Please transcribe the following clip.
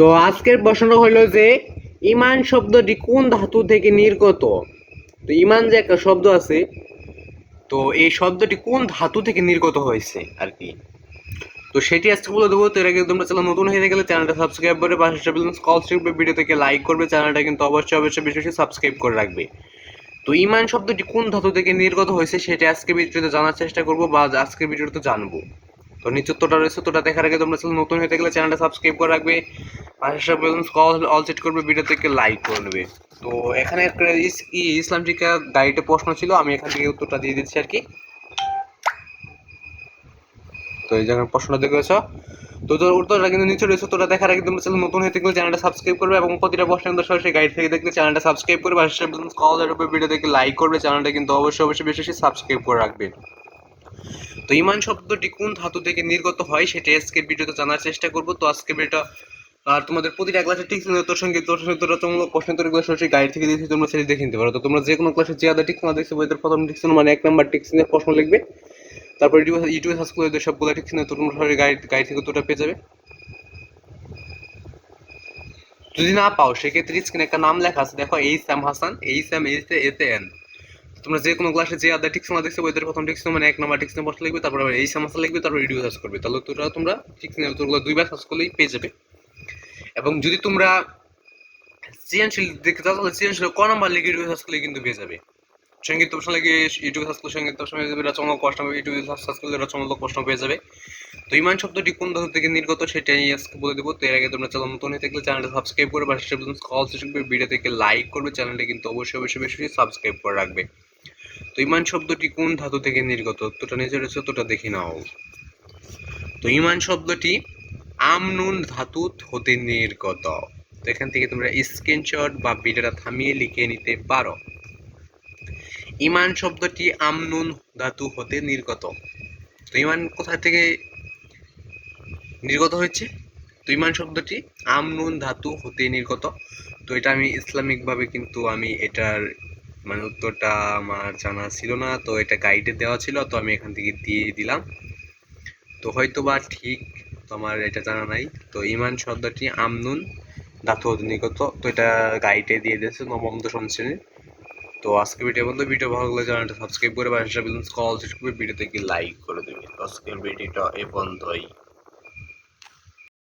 তো আজকের প্রশ্ন হলো যে, ইমান শব্দটি কোন ধাতু থেকে নির্গত? তো ইমান যে একটা শব্দ আছে, তো এই শব্দটি কোন ধাতু থেকে নির্গত হয়েছে আর কি তো সেটি আজকে বলে দেবো। তো এর আগে তোমরা চ্যানেল নতুন হয়ে গেলে চ্যানেলটা সাবস্ক্রাইব করে পাশে কল শিখবে ভিডিও থেকে লাইক করবে। চ্যানেলটা কিন্তু অবশ্যই অবশ্যই বেশি বেশি সাবস্ক্রাইব করে রাখবে। তো ইমান শব্দটি কোন ধাতু থেকে নির্গত হয়েছে সেটা আজকে ভিডিওতে জানার চেষ্টা করব বা আজকের ভিডিওতে জানব। তো নিচে উত্তরটা রয়েছে উত্তরটা দেখার আগে তোমরা চ্যানেল নতুন হয়ে গেলে চ্যানেলটা সাবস্ক্রাইব করে রাখবে। পাশে কল অল সেট করবে ভিডিও থেকে লাইক করে নেবে। তো এখানে ইসলাম শিক্ষা গাইডে প্রশ্ন ছিল, আমি এখান থেকে উত্তরটা দিয়ে দিচ্ছি আর কি। তো এই জায়গায় প্রশ্নটা দেখেছ তো তোর উত্তরটা কিন্তু নিচে রয়েছে দেখার আগে তোমরা চ্যানেল নতুন হয়ে থাকলে চ্যানেলটা সাবস্ক্রাইব করবে এবং প্রতিটা প্রশ্ন কিন্তু সরাসরি গাইড থেকে দেখলে চ্যানেলটা সাবস্ক্রাইব করবে আর কল ভিডিও থেকে লাইক করবে, চ্যানেলটা কিন্তু অবশ্যই অবশ্যই বেশি বেশি সাবস্ক্রাইব করে রাখবে। তো ইমান শব্দটি কোন ধাতু থেকে নির্গত হয় সেটা আজকের ভিডিওতে জানার চেষ্টা করব। তো আজকের ভিডিওটা, আর তোমাদের প্রতিটা ক্লাসে ঠিক তোর সঙ্গে তোর সঙ্গে তোর রচনামূলক প্রশ্ন তৈরিগুলো সরাসরি গাইড থেকে দিয়েছি তোমরা সেটা দেখে নিতে পারো। তো তোমরা যে কোনো ক্লাসে যে আদা ঠিক না দেখছ বইদের প্রথম ঠিক মানে এক নাম্বার ঠিক প্রশ্ন লিখবে। তারপর ইউটিউবে ইউটিউবে সার্চ করে দেবে সবগুলো ঠিক তোমরা সরাসরি গাইড গাইড থেকে তোটা পেয়ে যাবে। যদি না পাও, সেক্ষেত্রে স্ক্রিনে একটা নাম লেখা আছে। দেখো H M Hasan H M H এতে এন। তোমরা যে কোনো ক্লাসে যে আদা টিক্স না দেখছ বইদের প্রথম টিক্স মানে এক নাম্বার টিক্স প্রশ্ন লিখবে, তারপর এই সমস্যা লিখবে, তারপর ভিডিও সার্চ করবে। তাহলে তোরা, তোমরা টিক্স উত্তরগুলো দুইবার সার্চ করলেই পেয়ে যাবে। এবং যদি তোমরা সৃজনশীল দেখতে চাও, তাহলে সৃজনশীল ক নাম্বার লিখে ভিডিও সার্চ করলে কিন্তু পেয়ে যাবে। সংগীত প্রশ্ন লিখে ইউটিউবে সার্চ করলে সংগীত প্রশ্ন পেয়ে যাবে রচনামূলক প্রশ্ন ইউটিউবে সার্চ করলে রচনামূলক প্রশ্ন পেয়ে যাবে। তো ইমান শব্দটি কোন ধাতু থেকে নির্গত, সেটাই আজকে বলে দেবো। তো এর আগে তোমরা চ্যানেল নতুন হয়ে থাকলে চ্যানেলটা সাবস্ক্রাইব করে বা কল শিখবে ভিডিও থেকে লাইক করবে, চ্যানেলটা কিন্তু অবশ্যই অবশ্যই বেশি সাবস্ক্রাইব করে রাখবে। তো ইমান শব্দটি কোন ধাতু থেকে নির্গত? তোটা নিচে রয়েছে তোটা দেখে নাও। তো ইমান শব্দটি আমনুন ধাতু হতে নির্গত। তো এখান থেকে তোমরা স্ক্রিনশট বা ভিডিওটা থামিয়ে লিখে নিতে পারো। ইমান শব্দটি আমনুন ধাতু হতে নির্গত। তো ইমান কোথা থেকে নির্গত হয়েছে? তো ইমান শব্দটি আমনুন ধাতু হতে নির্গত। তো এটা আমি ইসলামিকভাবে কিন্তু আমি এটার মানে উত্তরটা আমার জানা ছিল না, তো এটা গাইডে দেওয়া ছিল, তো আমি এখান থেকে দিয়ে দিলাম। তো হয়তো বা ঠিক তো আমার এটা জানা নাই, তো ইমান শব্দটি আমনুন ধাতু হতে তো এটা গাইডে দিয়ে দিয়েছে নবম, দশম শ্রেণির। তো আজকে ভিডিও বন্ধু ভিডিও ভালো লাগলে চ্যানেলটা সাবস্ক্রাইব করে বা কল করে ভিডিও থেকে লাইক করে দেবে আজকের ভিডিওটা এ পর্যন্তই।